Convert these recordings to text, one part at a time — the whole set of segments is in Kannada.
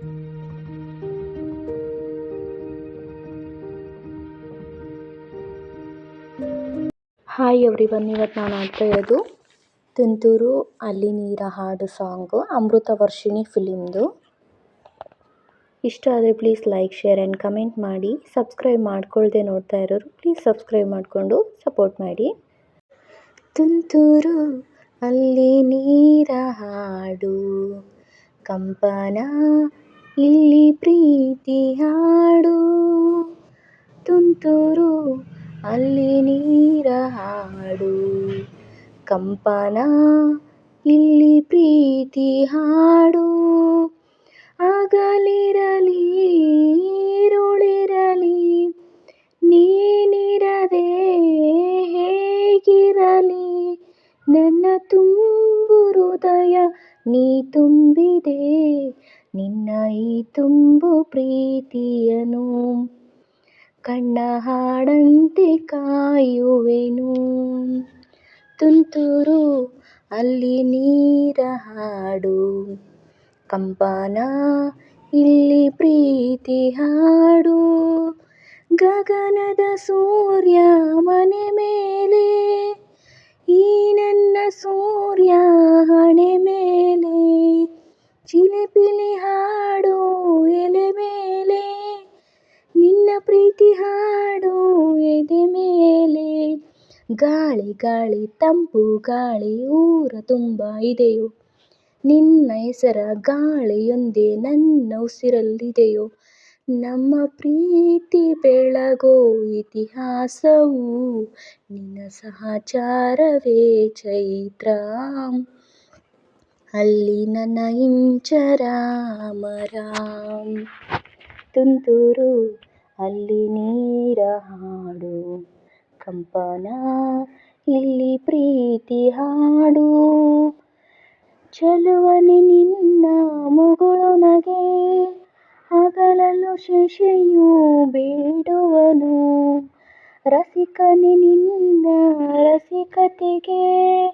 ಹಾಯ್ ಎವ್ರಿ ಒನ್ ಇವತ್ತು ನಾನು ಆಡ್ತಾ ಇರೋದು ತುಂತೂರು ಅಲ್ಲಿ ನೀರ ಹಾಡು ಸಾಂಗು ಅಮೃತ ವರ್ಷಿಣಿ ಫಿಲಿಮ್ದು. ಇಷ್ಟ ಆದರೆ please like share and comment ಮಾಡಿ. ಸಬ್ಸ್ಕ್ರೈಬ್ ಮಾಡ್ಕೊಳ್ದೆ ನೋಡ್ತಾ ಇರೋರು ಪ್ಲೀಸ್ ಸಬ್ಸ್ಕ್ರೈಬ್ ಮಾಡಿಕೊಂಡು ಸಪೋರ್ಟ್ ಮಾಡಿ. ತುಂತೂರು ಅಲ್ಲಿ ನೀರ ಹಾಡು, ಕಂಪನ ಇಲ್ಲಿ ಪ್ರೀತಿ ಹಾಡು. ತುಂತುರು ಅಲ್ಲಿ ನೀರ ಹಾಡು. ಕಂಪನ ಇಲ್ಲಿ ಪ್ರೀತಿ ಹಾಡು. ಆಗಲಿರಲಿ, ಈರುಳಿರಲಿ, ನೀನಿರದೆ ಹೇಗಿರಲಿ? ನನ್ನ ತುಂಬು ಹೃದಯ ನೀ ತುಂಬಿದೆ ನಿನ್ನ ಈ ತುಂಬು ಪ್ರೀತಿಯನು. ಕಣ್ಣ ಹಾಡಂತೆ ಕಾಯುವೆನು. ತುಂತುರು ಅಲ್ಲಿ ನೀರ ಹಾಡು. ಕಂಪನ ಇಲ್ಲಿ ಪ್ರೀತಿ ಹಾಡು. ಗಗನದ ಸೂರ್ಯ ಮನೆ ಮೇಲೆ ಈ ನನ್ನ ಸೂರ್ಯ ಹಣೆ ಮೇಲೆ ಚಿಲಿಪಿಲಿ ಹಾಡು ಎಲೆ ಮೇಲೆ ನಿನ್ನ ಪ್ರೀತಿ ಹಾಡು ಎದೆ ಮೇಲೆ. ಗಾಳಿ ಗಾಳಿ, ತಂಪು, ಗಾಳಿ, ಊರ ತುಂಬ ಇದೆಯೋ. ನಿನ್ನ ಹೆಸರ ಗಾಳಿಯೊಂದೇ, ನನ್ನ ಉಸಿರಲ್ಲಿದೆಯೋ. ನಮ್ಮ ಪ್ರೀತಿ ಬೆಳಗೋ ಇತಿಹಾಸವು, ನಿನ್ನ ಸಹಚಾರವೇ ಚೈತ್ರ. ಅಲ್ಲಿ ನನ್ನ ಇಂಚರ ಅಮರ ತುಂತುರು ಅಲ್ಲಿ ನೀರ ಹಾಡು. ಕಂಪನ, ಇಲ್ಲಿ ಪ್ರೀತಿ ಹಾಡು. ಚಲುವನಿ ನಿನ್ನ ಮುಗುಳು ನಗೆ ಅಗಲಲು ಶಶಿಯು ಬೇಡುವನು. ರಸಿಕನೆ ನಿನ್ನ ರಸಿಕತೆಗೆ,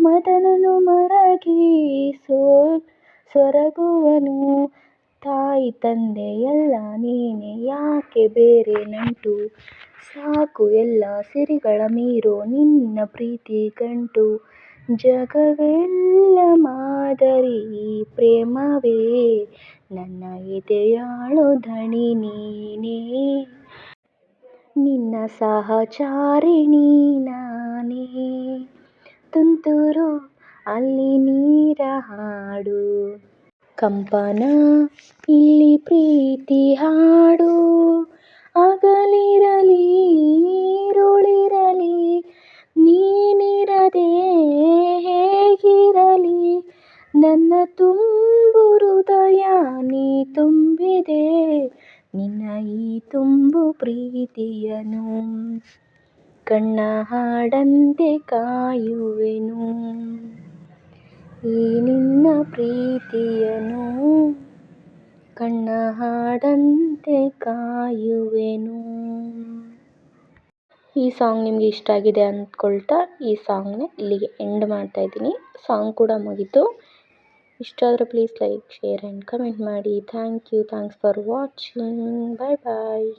ಮದನನು ಮರಗಿ ಸೋ ಸೊರಗುವನು. ತಾಯಿ ತಂದೆ ಎಲ್ಲ ನೀನೆ, ಯಾಕೆ ಬೇರೆ ನಂಟು? ಸಾಕು ಎಲ್ಲ ಸಿರಿಗಳ ಮೀರೋ, ನಿನ್ನ ಪ್ರೀತಿ ಗಂಟು. ಜಗವೆಲ್ಲ ಮಾದರಿ, ಪ್ರೇಮವೇ. ನನ್ನ ಎದೆಯಾಳು ಧಣಿ ನೀನೇ. ನಿನ್ನ ಸಹಚಾರಿಣಿ ನಾನೇ ತುಂತುರು, ಅಲ್ಲಿ ನೀರ ಹಾಡು. ಕಂಪನ, ಇಲ್ಲಿ ಪ್ರೀತಿ ಹಾಡು. ಹಗಲಿರಲಿ ಈರುಳಿರಲಿ, ನೀನಿರದೆ ಹೇಗಿರಲಿ? ನನ್ನ ತುಂಬು ಹೃದಯ ನೀ ತುಂಬಿದೆ, ನಿನ್ನ ಈ ತುಂಬು ಪ್ರೀತಿಯನು. ಕಣ್ಣ ಹಾಡಂತೆ ಕಾಯುವೆನು. ಈ ನಿನ್ನ ಪ್ರೀತಿಯನು ಕಣ್ಣ ಹಾಡಂತೆ ಕಾಯುವೆನು. ಈ ಸಾಂಗ್ ನಿಮಗೆ ಇಷ್ಟ ಆಗಿದೆ ಅಂದ್ಕೊಳ್ತಾ ಈ ಸಾಂಗ್ನ ಇಲ್ಲಿಗೆ ಎಂಡ್ ಮಾಡ್ತಾ ಇದ್ದೀನಿ. ಸಾಂಗ್ ಕೂಡ ಮುಗೀತು. ಇಷ್ಟ ಆದರೆ please like, share and comment ಮಾಡಿ. Thank you. Thanks for watching. Bye bye.